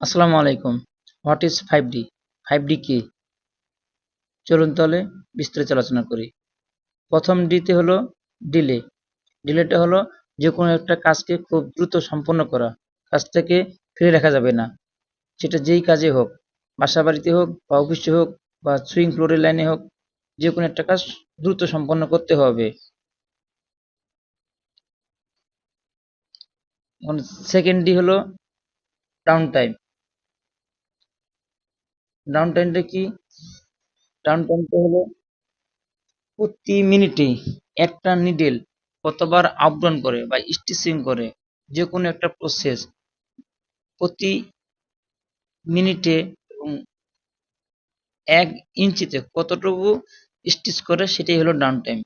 আসসালামু আলাইকুম। What is five D five D কি? চলুন তাহলে বিস্তারিত আলোচনা করি। প্রথম ডিতে হলো ডিলে ডিলেটা হলো যে কোনো একটা কাজকে খুব দ্রুত সম্পন্ন করা। কাজটাকে ফিরে রাখা যাবে না। সেটা যেই কাজে হোক, বাসা বাড়িতে হোক বা অফিসে হোক বা সুইং ফ্লোরের লাইনে হোক যে কোনো একটা কাজ দ্রুত সম্পন্ন করতে হবে। সেকেন্ড ডি হলো ডাউন টাইম ডাউন টাইমটা কি? ডাউন টাইমটা হলো প্রতি মিনিটে একটা নিডেল কতবার আপ ডাউন করে বা স্টিচিং করে যে কোনো একটা প্রসেস প্রতি মিনিটে এবং এক ইঞ্চিতে কতটুকু স্টিচ করে সেটাই হলো ডাউন টাইম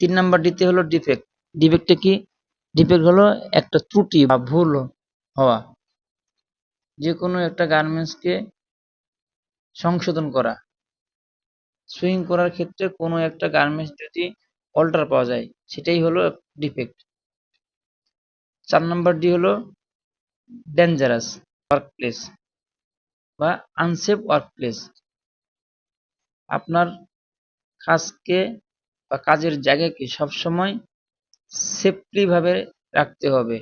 তিন নাম্বার ডিতে হলো ডিফেক্ট ডিফেক্টটা কি? ডিফেক্ট হলো একটা ত্রুটি বা ভুল হওয়া। যে কোনো একটা গার্মেন্টসকে সংশোধন করা। সুইং করার ক্ষেত্রে কোনো একটা গার্মেন্টস যদি অল্টার পাওয়া যায়, সেটাই হলো ডিফেক্ট চার নম্বর ডি হলো ডেঞ্জারাস ওয়ার্কপ্লেস বা আনসেফ ওয়ার্কপ্লেস আপনার কাজকে বা কাজের জায়গাকে সবসময় সেফলি ভাবে রাখতে হবে।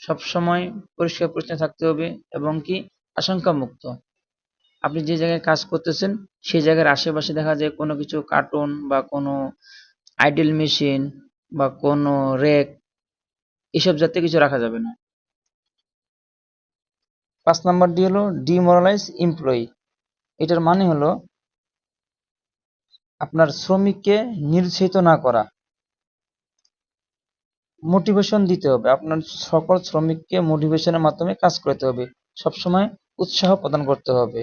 সবসময় পরিষ্কার পরিচ্ছন্ন থাকতে হবে এবং কি আশঙ্কা মুক্ত আপনি যে জায়গায় কাজ করতেছেন, সেই জায়গার আশেপাশে দেখা যায় কোনো কিছু কার্টুন বা কোনো আইডেল মেশিন বা কোনো রেক এসব জাতীয় কিছু রাখা যাবে না। পাঁচ নাম্বারটি হলো ডিমোরালাইজ এমপ্লয়ি এটার মানে হলো আপনার শ্রমিককে নিরুৎসাহিত না করা। মোটিভেশন দিতে হবে। আপনার সকল শ্রমিককে মোটিভেশনের মাধ্যমে কাজ করতে হবে। সবসময় উৎসাহ প্রদান করতে হবে।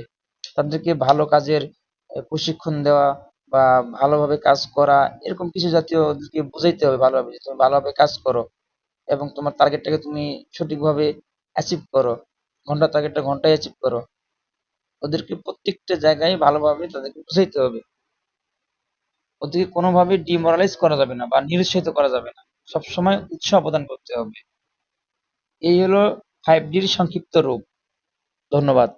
তাদেরকে ভালো কাজের প্রশিক্ষণ দেওয়া বা ভালোভাবে কাজ করা, এরকম কিছু জাতীয় ওদেরকে বোঝাইতে হবে ভালোভাবে যে তুমি ভালোভাবে কাজ করো এবং তোমার টার্গেটটাকে তুমি সঠিকভাবে অ্যাচিভ করো। ঘণ্টা টার্গেটটা ঘন্টায় অ্যাচিভ করো। ওদেরকে প্রত্যেকটা জায়গায় ভালোভাবে তাদেরকে বুঝাইতে হবে। ওদেরকে কোনোভাবে ডিমোরালাইজ করা যাবে না বা নিরুৎসাহিত করা যাবে না। সবসময় উৎসাহ প্রদান করতে হবে। এই হলো ফাইভ ডির সংক্ষিপ্ত রূপ। ধন্যবাদ।